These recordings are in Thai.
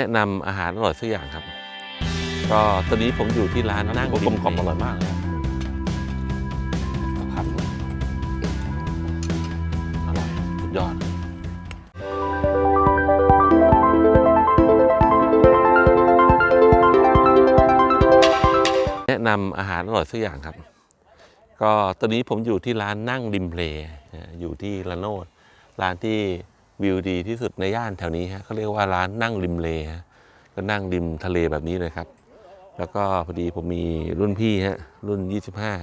แนะนำอาหารอร่อยสักอย่างครับ ก็ตอนนี้ผมอยู่ที่ร้านนั่งกลมกล่อมริอร่อยมากเลยผัดเลยอร่อยสุดยอดแนะนำอาหารอร่อยสักอย่างครับ ก็ตอนนี้ผมอยู่ที่ร้านนั่งริมเพลนะอยู่ที่ละโนดร้านที่ วิวดีที่สุดในย่านแถวนี้ฮะเขาเรียกว่าร้านนั่งริมเลฮะก็นั่งริมทะเลแบบนี้เลยครับ แล้วก็พอดีผมมีรุ่นพี่ฮะรุ่น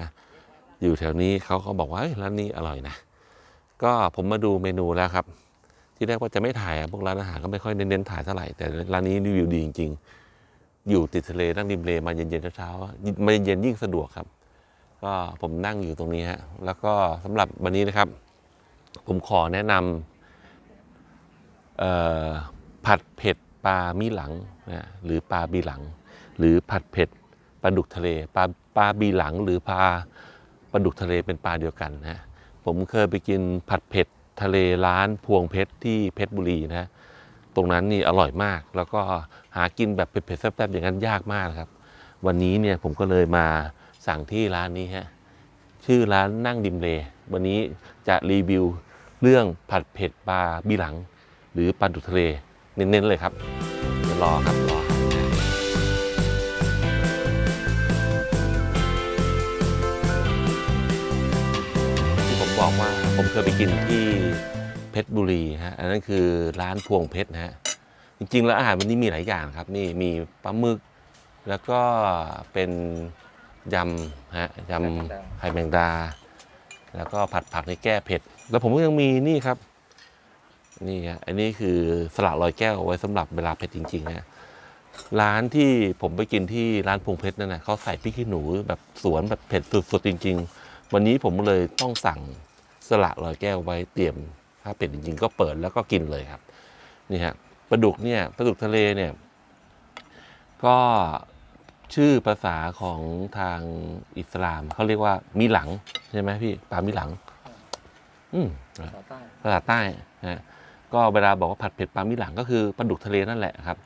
25 อยู่แถวนี้เขาก็บอกว่าร้านนี้อร่อยนะ ก็ผมมาดูเมนูแล้วครับ ที่แรกว่าจะไม่ถ่ายพวกร้านอาหารก็ไม่ค่อยเน้นถ่ายเท่าไหร่แต่ร้านนี้รีวิวดีจริง ๆ อยู่ติดทะเลนั่งริมเลมาเย็นๆเช้าๆมาเย็นๆยิ่งสะดวกครับ ก็ผมนั่งอยู่ตรงนี้ฮะแล้วก็สำหรับวันนี้นะครับ ผมขอแนะนำเอ่อ ผัดเผ็ดปลามีหลังนะหรือปลาบีหลัง หรือผัดเผ็ดปลาดุกทะเลปลาปลาบีหลัง หรือปลาปลาดุกทะเลเป็นปลาเดียวกันนะผมเคยไปกินผัดเผ็ดทะเลร้านพวงเพชรที่เพชรบุรีนะตรงนั้นนี่อร่อยมาก แล้วก็หากินแบบเผ็ดๆแซ่บๆอย่างนั้นยากมากครับ วันนี้เนี่ยผมก็เลยมาสั่งที่ร้านนี้ฮะชื่อร้านนั่งดิมเล วันนี้จะรีวิวเรื่องผัดเผ็ดปลาบีหลัง หรือปลาดุกทะเลเน้นๆเลยครับเดี๋ยวรอครับรอที่ผมบอกว่าผมเคยไปกินที่เพชรบุรีฮะอันนั้นคือร้านพวงเพชรนะฮะจริงๆ แล้วอาหารวันนี้มีหลายอย่างครับ นี่มีปลาหมึก แล้วก็เป็นยำฮะยำไข่แมงดา แล้วก็ผัดผักในแก้เผ็ด แล้วผมก็ยังมีนี่ครับ นี่ฮะอันนี้คือสลัดลอยแก้วเอาไว้สำหรับเวลาเผ็ดจริงๆฮะร้านที่ผมไปกินที่ร้านพงเพชรนั่นนะเขาใส่พริกขี้หนูแบบสวนแบบเผ็ดสุดๆจริง ๆ วันนี้ผมเลยต้องสั่งสลัดลอยแก้วไว้เตรียม ถ้าเป็ดจริง ๆ ก็เปิดแล้วก็กินเลยครับนี่ฮะปลาดุกเนี่ยปลาดุกทะเลเนี่ยก็ชื่อภาษาของทางอิสลามเขาเรียกว่ามีหลังใช่ไหมพี่ปลามีหลัง อืมภาษาใต้ภาษาใต้นะฮะ ก็เวลาบอกว่าผัดเผ็ดปลามีหลังก็คือปลาดุกทะเลนั่นแหละครับ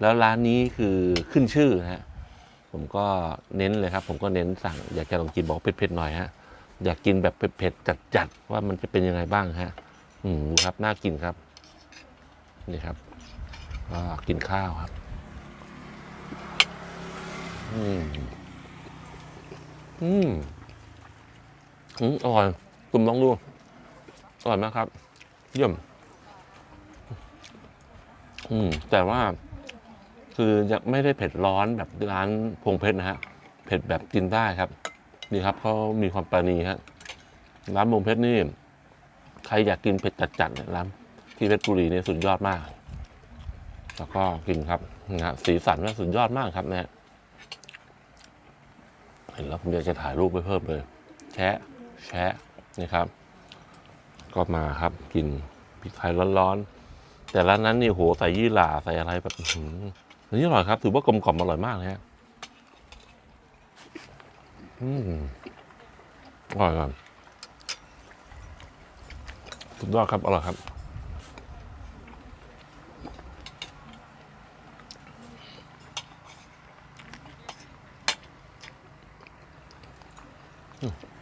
แล้วร้านนี้คือขึ้นชื่อนะฮะผมก็เน้นเลยครับ ผมก็เน้นสั่งอยากจะลองกินบอกเผ็ดๆหน่อยฮะอยากกินแบบเผ็ดๆจัดๆว่ามันจะเป็นยังไงบ้างฮะอืมครับน่ากินครับนี่ครับก็กินข้าวครับ อืมอืมอืมอร่อยคุณลองดูอร่อยมากครับเยี่ยม อืม แต่ว่าคือยังไม่ได้เผ็ดร้อนแบบร้านพงเพชรนะฮะ เผ็ดแบบกินได้ครับ นี่ครับเขามีความประณีครับร้านพงเพชรนี่ ใครอยากกินเผ็ดจัดๆเนี่ยร้านที่เพชรบุรีเนี่ยสุดยอดมาก แล้วก็กินครับนะฮะสีสันก็สุดยอดมากครับเนะฮะเห็นแล้วผมอยากจะถ่ายรูปไปเพิ่มเลย แชะ แชะนี่ครับ ก็มาครับกินพริกไทยร้อนๆ แต่ร้านนั้นนี่โหใส่ยี่หร่าใส่อะไรแบบอันนี้อร่อยครับ ถือว่ากลมกล่อมอร่อยมากเลยฮะอืมอร่อยครับสุดยอดครับอร่อยครับ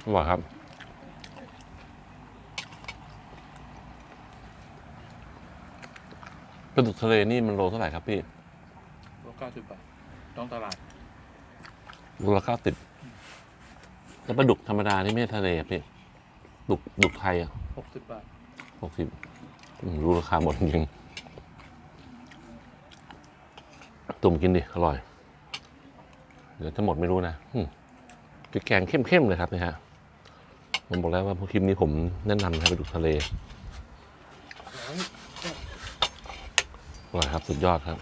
อร่อยครับ ปลาดุกทะเลนี่มันโลเท่าไหร่ครับพี่โลเก้าสิบบาทต้องตลาดโลละเก้าสิบแล้วปลาดุกธรรมดานี่ไม่ใช่ทะเลอะพี่ดุกดุกไทยอะหกสิบบาทหกสิบรู้ราคาหมดจริงๆตุ่มกินดิ อร่อย เดี๋ยวจะหมดไม่รู้นะอืมพริกแกงเข้มๆเลยครับนี่ฮะผมบอกแล้วว่าพวกคลิปนี้ผมแนะนำให้ไปดูทะเล อร่อยครับ สุดยอดครับ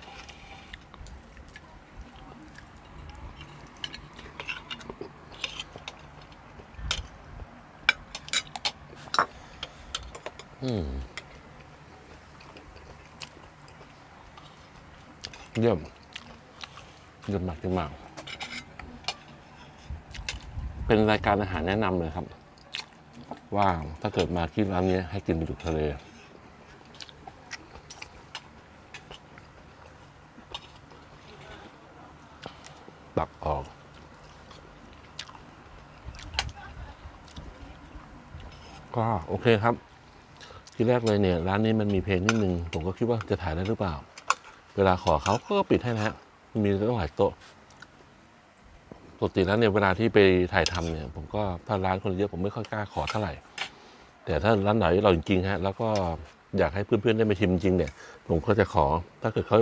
อืมเยี่ยมเยี่ยมมากเยี่ยมมาก เป็นรายการอาหารแนะนำเลยครับ ว่าถ้าเกิดมาที่ร้านนี้ให้กินปลาดุกทะเล ตักออก ก็โอเคครับ ที่แรกเลยเนี่ย ร้านนี้มันมีเพลงนิดนึง ผมก็คิดว่าจะถ่ายได้หรือเปล่า เวลาขอเขาก็ปิดให้นะฮะมีตั้งหลายโต๊ะปกติแล้วเนี่ยเวลาที่ไปถ่ายทำเนี่ย ผมก็ถ้าร้านคนเยอะผมไม่ค่อยกล้าขอเท่าไหร่ แต่ถ้าร้านไหนเราจริงๆฮะแล้วก็อยากให้เพื่อนๆได้มาชิมจริงเนี่ย ผมก็จะขอ ถ้าเกิดเขา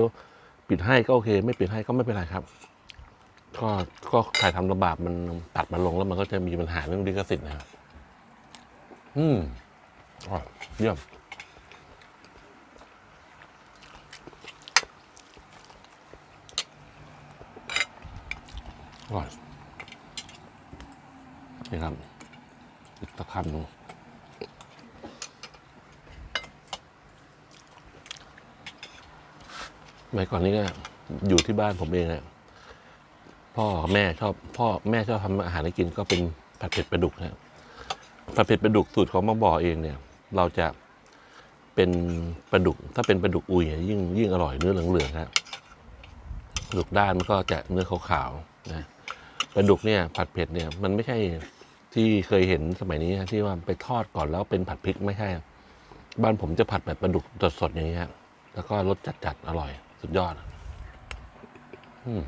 ปิดให้ก็โอเค ไม่ปิดให้ก็ไม่เป็นไรครับ ก็ก็ถ่ายทำลำบากมันตัดมาลงแล้วมันก็จะมีปัญหาเรื่องลิขสิทธิ์นะครับ อืมอร่อเยี่ยมอร่อยนี่ครับอีกตะคำหนึ่งสมัยก่อนนี้ก็อยู่ที่บ้านผมเองอะ พ่อแม่ชอบพ่อแม่ชอบทำอาหารให้กินก็เป็นผัดเผ็ดปลาดุกนะผัดเผ็ดปลาดุกสูตรของมาบ่อเองเนี่ย เราจะเป็นปลาดุก ถ้าเป็นปลาดุกอุยยยิ่งยิ่งอร่อยเนื้อเหลืองๆครับปลาดุกด้านมันก็จะเนื้อขาวๆนะปลาดุกเนี่ยผัดเผ็ดเนี่ยมันไม่ใช่ที่เคยเห็นสมัยนี้นะที่ว่าไปทอดก่อนแล้วเป็นผัดพริกไม่ใช่ บ้านผมจะผัดแบบปลาดุกสดๆอย่างนี้ฮะแล้วก็รสจัดๆอร่อย สุดยอด อืม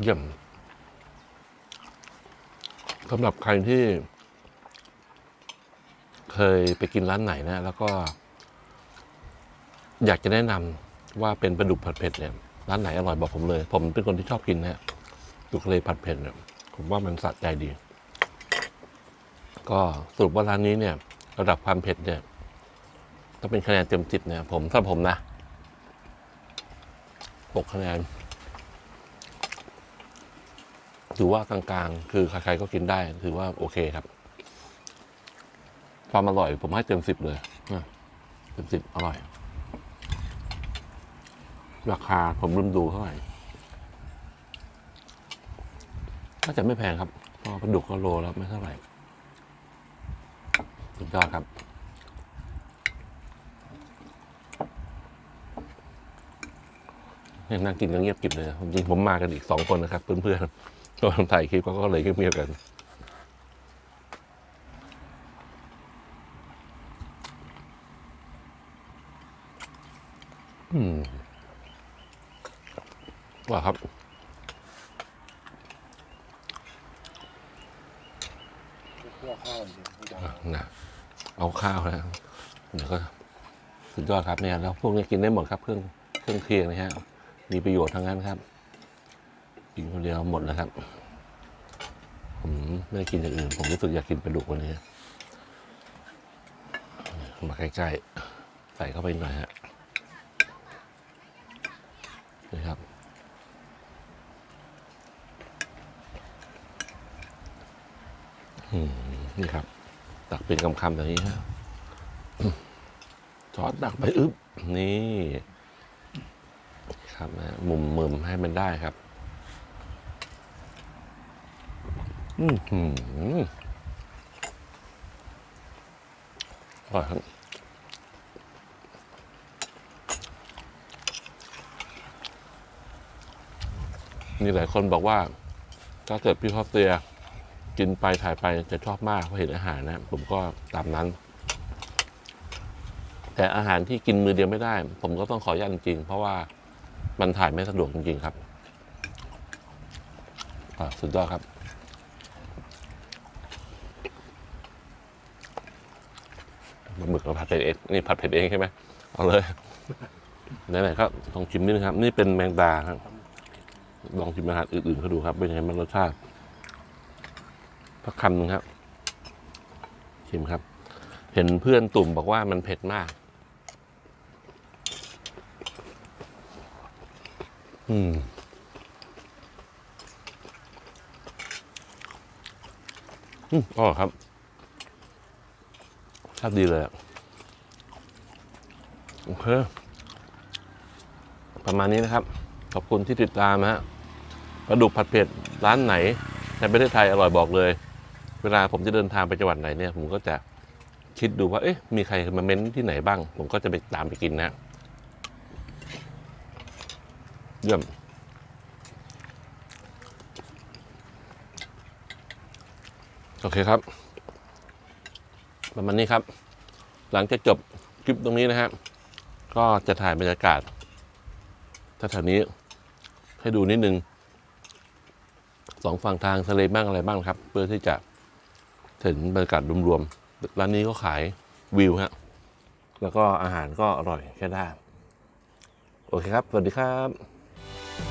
เยี่ยมสำหรับใครที่เคยไปกินร้านไหนนะ แล้วก็ อยากจะแนะนำว่าเป็นปลาดุกผัดเผ็ดเนี่ยร้านไหนอร่อยบอกผมเลย ผมเป็นคนที่ชอบกินนะดุกทะเลผัดเผ็ดเนี่ยผมว่ามันสะใจดี ก็สรุปว่าร้านนี้เนี่ย ระดับความเผ็ดเนี่ยถ้าเป็นคะแนนเต็มสิบเนี่ย ผมถ้าผมนะหกคะแนน ถือว่ากลางๆ คือใครๆก็กินได้ ถือว่าโอเคครับ ความอร่อยผมให้เต็มสิบเลยนะเต็มสิบอร่อย ราคาผมลืมดูเท่าไหร่น่าจะไม่แพงครับเพราะปลาดุกก็โลแล้วไม่เท่าไหร่สุดยอดครับนั่งกินกันเงียบกิบเลยจริงผมมากันอีกสองคนนะครับ เพื่อนๆ ก็ถ่ายคลิปก็เลยเงียบๆกันอืมว่าครับคั่วข้าวจริงๆไม่ได้นะเอาข้าวนะเดี๋ยวก็สุดยอดครับเนี่ยแล้วพวกนี้กินได้หมดครับ เครื่องเครื่องเคียงนะฮะมีประโยชน์ทั้งนั้นครับ กินคนเดียวหมดนะครับ ผมไม่ได้กินอย่างอื่น ผมรู้สึกอยากกินปลาดุกวันนี้มาใกล้ๆ ใส่เข้าไปหน่อยฮะนี่ครับ นี่ครับ ตักเป็นคำๆแบบนี้ฮะซอสตักไปอึ๊บ นี่ ครับนะมุมมุมให้มันได้ครับ อืมอร่อยครับมีหลายคนบอกว่า ถ้าเกิดพี่คอเตียกินไปถ่ายไปจะชอบมากเพราะเห็นอาหารนะ ผมก็ตามนั้น แต่อาหารที่กินมือเดียวไม่ได้ ผมก็ต้องขออนุญาตจริง เพราะว่ามันถ่ายไม่สะดวกจริงๆครับสุดยอดครับ ปลา หมึกเราผัดเผ็ดเองนี่ผัดเผ็ดเองใช่ไหมเอาเลยไหนๆก็ลองชิมนิดนึงครับ นี่เป็นแมงดาครับ ลองชิมอาหารอื่นๆเขาดูครับเป็นยังไงมันรสชาติพักคำหนึ่งครับ ชิมครับ เห็นเพื่อนตุ่มบอกว่ามันเผ็ดมาก อืมอืมอ๋อครับ ชอบดีเลยโอเคประมาณนี้นะครับ ขอบคุณที่ติดตามฮะปลาดุกผัดเผ็ดร้านไหน ในประเทศไทยอร่อยบอกเลย เวลาผมจะเดินทางไปจังหวัดไหนเนี่ยผมก็จะคิดดูว่า เอ๊ะ มีใครมาเม้นที่ไหนบ้าง ผมก็จะไปตามไปกินนะเยี่ยมโอเคครับ ประมาณนี้ครับ หลังจากจบคลิปตรงนี้นะฮะก็จะถ่ายบรรยากาศแถวนี้ให้ดูนิดนึงสองฝั่งทางทะเลบ้างอะไรบ้างครับ เพื่อที่จะเห็นบรรยากาศรวมๆร้านนี้ก็ขายวิวฮะแล้วก็อาหารก็อร่อยแค่ได้โอเคครับ สวัสดีครับ